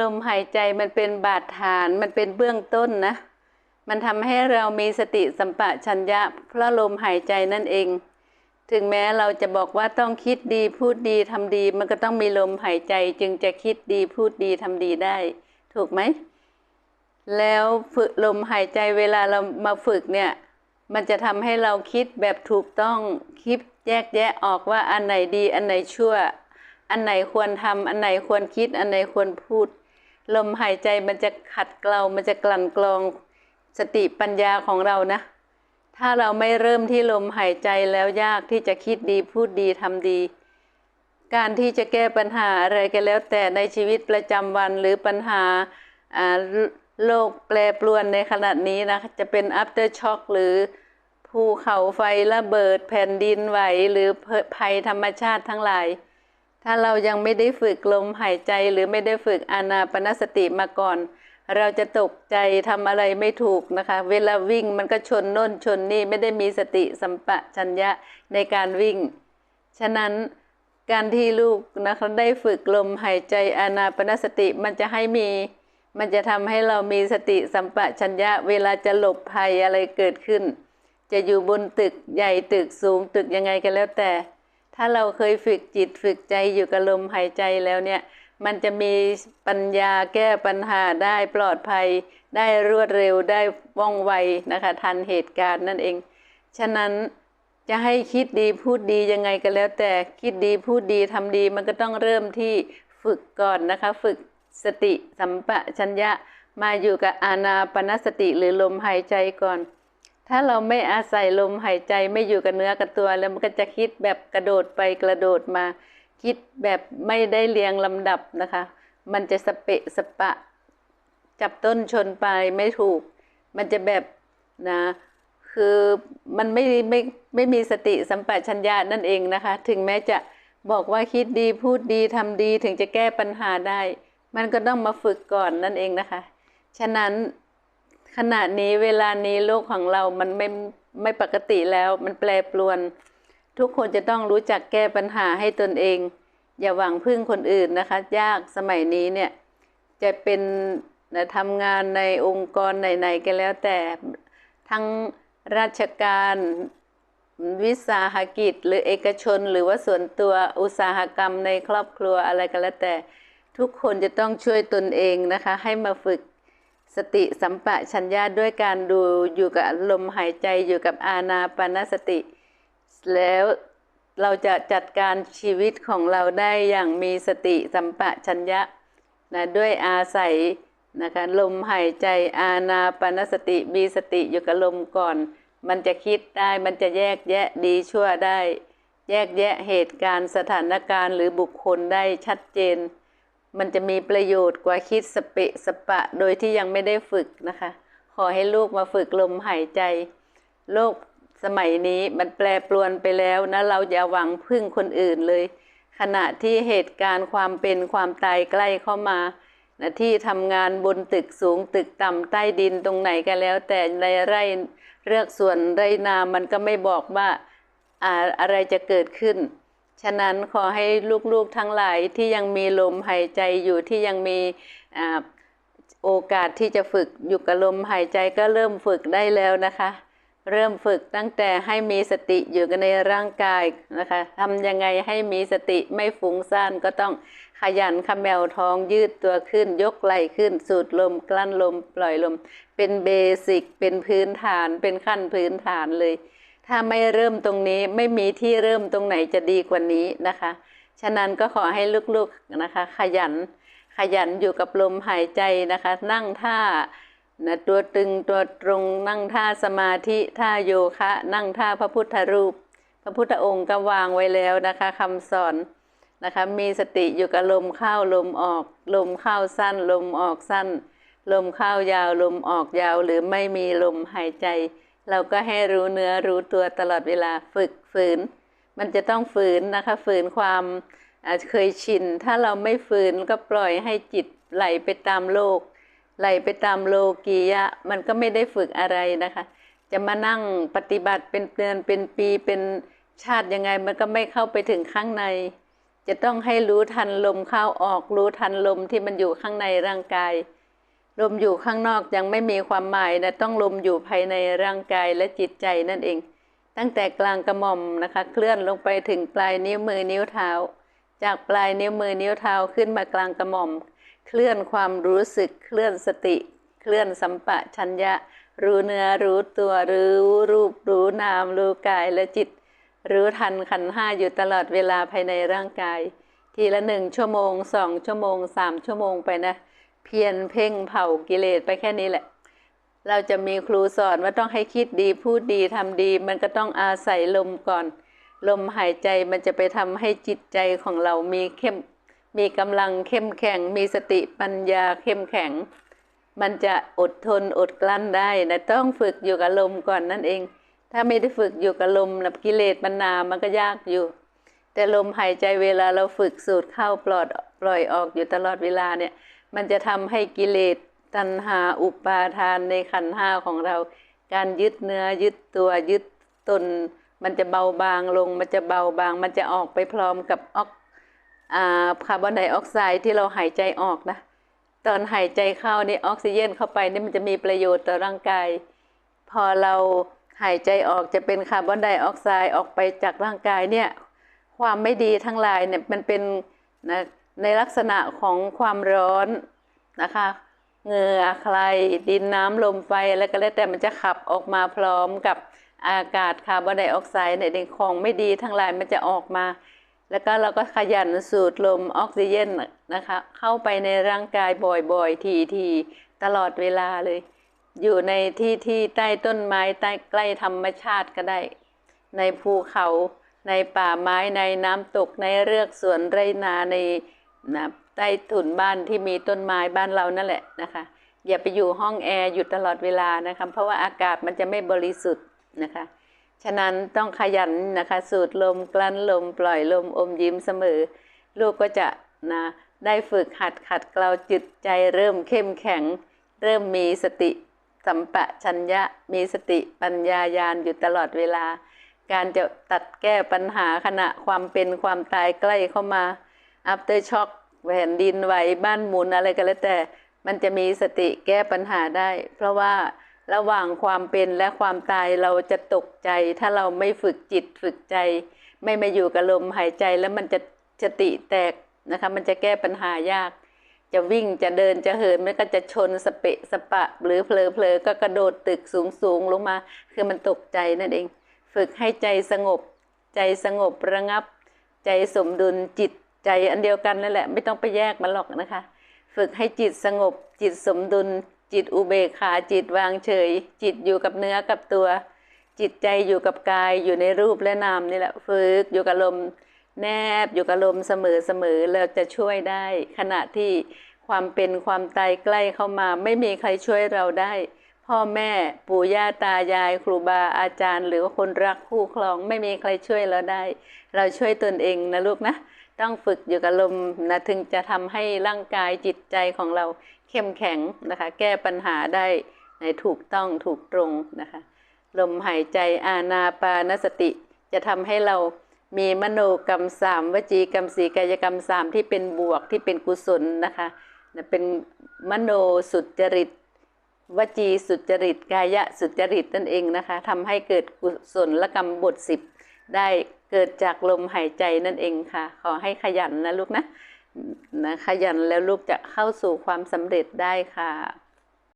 ลมหายใจมันเป็นบาดฐานมันเป็นเบื้องต้นนะ มันทำให้เรามีสติสัมปชัญญะเพราะลมหายใจนั่นเอง ถึงแม้เราจะบอกว่าต้องคิดดีพูดดีทำดี มันก็ต้องมีลมหายใจจึงจะคิดดีพูดดีทำดีได้ ถูกไหม แล้วฝึกลมหายใจเวลาเรามาฝึกเนี่ย มันจะทำให้เราคิดแบบถูกต้องคิดแยกแยะออกว่าอันไหนดีอันไหนชั่ว อันไหนควรทำอันไหนควรคิดอันไหนควรพูด ลมหายใจมันจะขัดเกลา มันจะกลั่นกรองสติปัญญาของเรานะ ถ้าเราไม่เริ่มที่ลมหายใจแล้วยากที่จะคิดดีพูดดีทำดี การที่จะแก้ปัญหาอะไรก็แล้วแต่ในชีวิตประจำวันหรือปัญหาโลกแปรปรวนในขณะนี้นะ จะเป็น after shock หรือภูเขาไฟระเบิดแผ่นดินไหวหรือภัยธรรมชาติทั้งหลาย ถ้าเรายังไม่ได้ฝึกลมหายใจหรือไม่ได้ฝึกอานาปนสติมาก่อน เราจะตกใจทำอะไรไม่ถูกนะคะ เวลาวิ่งมันก็ชนโน่นชนนี่ไม่ได้มีสติสัมปชัญญะในการวิ่ง ฉะนั้นการที่ลูกนะคะได้ฝึกลมหายใจอานาปนสติมันจะให้มี มันจะทำให้เรามีสติสัมปชัญญะเวลาจะหลบภัยอะไรเกิดขึ้น จะอยู่บนตึกใหญ่ตึกสูงตึกยังไงก็แล้วแต่ ถ้าเราเคยฝึกจิตฝึกใจอยู่กับลมหายใจแล้วเนี่ย มันจะมีปัญญาแก้ปัญหาได้ปลอดภัย ได้รวดเร็วได้ว่องไวนะคะทันเหตุการณ์นั่นเอง ฉะนั้นจะให้คิดดีพูดดียังไงก็แล้วแต่คิดดีพูดดีทำดีมันก็ต้องเริ่มที่ฝึกก่อนนะคะ ฝึกสติสัมปชัญญะมาอยู่กับอานาปนสติหรือลมหายใจก่อน ถ้าเราไม่อาศัยลมหายใจไม่อยู่กับเนื้อกับตัวแล้วมันก็จะคิดแบบกระโดดไปกระโดดมา คิดแบบไม่ได้เรียงลำดับนะคะ มันจะสเปะสปะ จับต้นชนปลายไม่ถูก มันจะแบบนะคือมันไม่ไม่ไม่มีสติสัมปชัญญะนั่นเองนะคะ ถึงแม้จะบอกว่าคิดดีพูดดีทำดีถึงจะแก้ปัญหาได้ มันก็ต้องมาฝึกก่อนนั่นเองนะคะ ฉะนั้น ขณะนี้เวลานี้โลกของเรามันไม่ไม่ปกติแล้ว มันแปรปรวน ทุกคนจะต้องรู้จักแก้ปัญหาให้ตนเอง อย่าหวังพึ่งคนอื่นนะคะ ยากสมัยนี้เนี่ย จะเป็นนะทำงานในองค์กรไหนๆก็แล้วแต่ทั้งราชการวิสาหกิจ หรือเอกชน หรือว่าส่วนตัวอุตสาหกรรมในครอบครัวอะไรก็แล้วแต่ ทุกคนจะต้องช่วยตนเองนะคะ ให้มาฝึก สติสัมปะชัญญะด้วยการดูอยู่กับลมหายใจอยู่กับอาณาปาสติ แล้วเราจะจัดการชีวิตของเราได้อย่างมีสติสัมปะชัญญะนะด้วยอาศัยนะคะลมหายใจอาณาปาสติมีสติอยู่กับลมก่อน มันจะคิดได้มันจะแยกแยะดีชั่วได้ แยกแยะเหตุการณ์สถานการณ์หรือบุคคลได้ชัดเจน มันจะมีประโยชน์กว่าคิดสเปะสปะ โดยที่ยังไม่ได้ฝึกนะคะ ขอให้ลูกมาฝึกลมหายใจ โลกสมัยนี้มันแปรปรวนไปแล้วนะ เราอย่าหวังพึ่งคนอื่นเลย ขณะที่เหตุการณ์ความเป็นความตายใกล้เข้ามานะที่ทำงานบนตึกสูงตึกต่ำใต้ดินตรงไหนก็แล้ว แต่ในไร่เลือกส่วนไรนามันก็ไม่บอกว่าอะไรจะเกิดขึ้น ฉะนั้นขอให้ลูกๆทั้งหลายที่ยังมีลมหายใจอยู่ที่ยังมีโอกาสที่จะฝึกอยู่กับลมหายใจก็เริ่มฝึกได้แล้วนะคะ เริ่มฝึกตั้งแต่ให้มีสติอยู่กันในร่างกายนะคะทำยังไงให้มีสติไม่ฟุ้งซ่านก็ต้องขยันขมแมวท้องยืดตัวขึ้น ยกไหล่ขึ้น สูดลมกลั้นลม ปล่อยลม เป็นเบสิกเป็นพื้นฐานเป็นขั้นพื้นฐานเลย ถ้าไม่เริ่มตรงนี้ไม่มีที่เริ่มตรงไหนจะดีกว่านี้นะคะ ฉะนั้นก็ขอให้ลูกๆนะคะ ขยันขยันอยู่กับลมหายใจนะคะ นั่งท่านะตัวตึงตัวตรงนั่งท่าสมาธิท่าโยคะ นั่งท่าพระพุทธรูป พระพุทธองค์ก็วางไว้แล้วนะคะคำสอนนะคะมีสติอยู่กับลมเข้าลมออก ลมเข้าสั้น ลมออกสั้น ลมเข้ายาวลมออกยาวหรือไม่มีลมหายใจ เราก็ให้รู้เนื้อรู้ตัวตลอดเวลาฝึกฝืน มันจะต้องฝืนนะคะ ฝืนความเคยชิน ถ้าเราไม่ฝืนก็ปล่อยให้จิตไหลไปตามโลก ไหลไปตามโลกียะ มันก็ไม่ได้ฝึกอะไรนะคะ จะมานั่งปฏิบัติเป็นเดือนเป็นปีเป็นชาติยังไง มันก็ไม่เข้าไปถึงข้างใน จะต้องให้รู้ทันลมเข้าออกรู้ทันลมที่มันอยู่ข้างในร่างกาย ลมอยู่ข้างนอกยังไม่มีความหมายนะต้องลมอยู่ภายในร่างกายและจิตใจนั่นเอง ตั้งแต่กลางกระหม่อมนะคะ เคลื่อนลงไปถึงปลายนิ้วมือนิ้วเท้า จากปลายนิ้วมือนิ้วเท้าขึ้นมากลางกระหม่อม เคลื่อนความรู้สึกเคลื่อนสติ เคลื่อนสัมปะชัญญะ รู้เนื้อรู้ตัวรู้รูปรู้นามรู้กายและจิต รู้ทันขันห้าอยู่ตลอดเวลาภายในร่างกาย ทีละหนึ่งชั่วโมงสองชั่วโมงสามชั่วโมงไปนะ เพียรเพ่งเผากิเลสไปแค่นี้แหละ เราจะมีครูสอนว่าต้องให้คิดดีพูดดีทำดี มันก็ต้องอาศัยลมก่อน ลมหายใจมันจะไปทำให้จิตใจของเรามีเข้มมีกำลังเข้มแข็ง มีสติปัญญาเข้มแข็ง มันจะอดทนอดกลั้นได้นะต้องฝึกอยู่กับลมก่อนนั่นเอง ถ้าไม่ได้ฝึกอยู่กับลมนะกิเลสมันหนามันก็ยากอยู่ แต่ลมหายใจเวลาเราฝึกสูดเข้าปลอดปล่อยออกอยู่ตลอดเวลาเนี่ย มันจะทำให้กิเลสตัณหาอุปาทานในขันห้าของเรา การยึดเนื้อยึดตัวยึดตน มันจะเบาบางลง มันจะเบาบาง มันจะออกไปพร้อมกับออกคาร์บอนไดออกไซด์ที่เราหายใจออกนะตอนหายใจเข้านี่ออกซิเจนเข้าไปนี่มันจะมีประโยชน์ต่อร่างกาย พอเราหายใจออกจะเป็นคาร์บอนไดออกไซด์ออกไปจากร่างกายเนี่ยความไม่ดีทั้งหลายเนี่ยมันเป็นนะ ในลักษณะของความร้อนนะคะเหงื่อใครดินน้ำลมไฟอะไรก็แล้วแต่มันจะขับออกมาพร้อมกับอากาศคาร์บอนไดออกไซด์เนี่ยของไม่ดีทั้งหลายมันจะออกมา แล้วก็เราก็ขยันสูดลมออกซิเจนนะคะเข้าไปในร่างกายบ่อยๆ ทีๆ ตลอดเวลาเลย อยู่ในที่ที่ใต้ต้นไม้ใต้ใกล้ธรรมชาติก็ได้ ในภูเขาในป่าไม้ในน้ำตกในเรือกสวนไรนาใน นะใต้ถุนบ้านที่มีต้นไม้บ้านเรานั่นแหละนะคะ อย่าไปอยู่ห้องแอร์อยู่ตลอดเวลานะคะ เพราะว่าอากาศมันจะไม่บริสุทธิ์นะคะ ฉะนั้นต้องขยันนะคะ สูดลมกลั้นลมปล่อยลมอมยิ้มเสมอ ลูกก็จะนะได้ฝึกหัดขัดเกลาจิตใจเริ่มเข้มแข็ง เริ่มมีสติสัมปะชัญญะมีสติปัญญายานอยู่ตลอดเวลา การจะตัดแก้ปัญหาขณะความเป็นความตายใกล้เข้ามา after shock แผ่นดินไหวบ้านหมุนอะไรก็แล้วแต่ มันจะมีสติแก้ปัญหาได้ เพราะว่าระหว่างความเป็นและความตายเราจะตกใจ ถ้าเราไม่ฝึกจิตฝึกใจ ไม่มาอยู่กับลมหายใจแล้วมันจะสติแตกนะคะมันจะแก้ปัญหายาก จะวิ่งจะเดินจะเหินมันก็จะชนสเปะสปะ หรือเพลอเพลอก็กระโดดตึกสูงสูงลงมา คือมันตกใจนั่นเอง ฝึกให้ใจสงบ ใจสงบระงับ ใจสมดุลจิต ใจอันเดียวกันนั่นแหละ ไม่ต้องไปแยกมันหรอกนะคะ ฝึกให้จิตสงบ จิตสมดุล จิตอุเบกขาจิตวางเฉย จิตอยู่กับเนื้อกับตัว จิตใจอยู่กับกายอยู่ในรูปและนามนี่แหละ ฝึกอยู่กับลมแนบอยู่กับลมเสมอเสมอแล้วจะช่วยได้ ขณะที่ความเป็นความตายใกล้เข้ามา ไม่มีใครช่วยเราได้ พ่อแม่ปู่ย่าตายายครูบาอาจารย์ หรือว่าคนรักคู่ครองไม่มีใครช่วยเราได้ เราช่วยตนเองนะลูกนะ ต้องฝึกอยู่กับลมนะถึงจะทำให้ร่างกายจิตใจของเราเข้มแข็งนะคะ แก้ปัญหาได้ในถูกต้องถูกตรงนะคะ ลมหายใจอาณาปานสติ จะทำให้เรามีมโนกรรมสามวจีกรรมสีกายกรรมสามที่เป็นบวกที่เป็นกุศลนะคะเป็นมโนสุจริต วจีสุจริต กายะสุจริตนั่นเองนะคะทำให้เกิดกุศลกรรมบทสิบได้ เกิดจากลมหายใจนั่นเองค่ะ ขอให้ขยันนะลูกนะนะขยันแล้วลูกจะเข้าสู่ความสำเร็จได้ค่ะ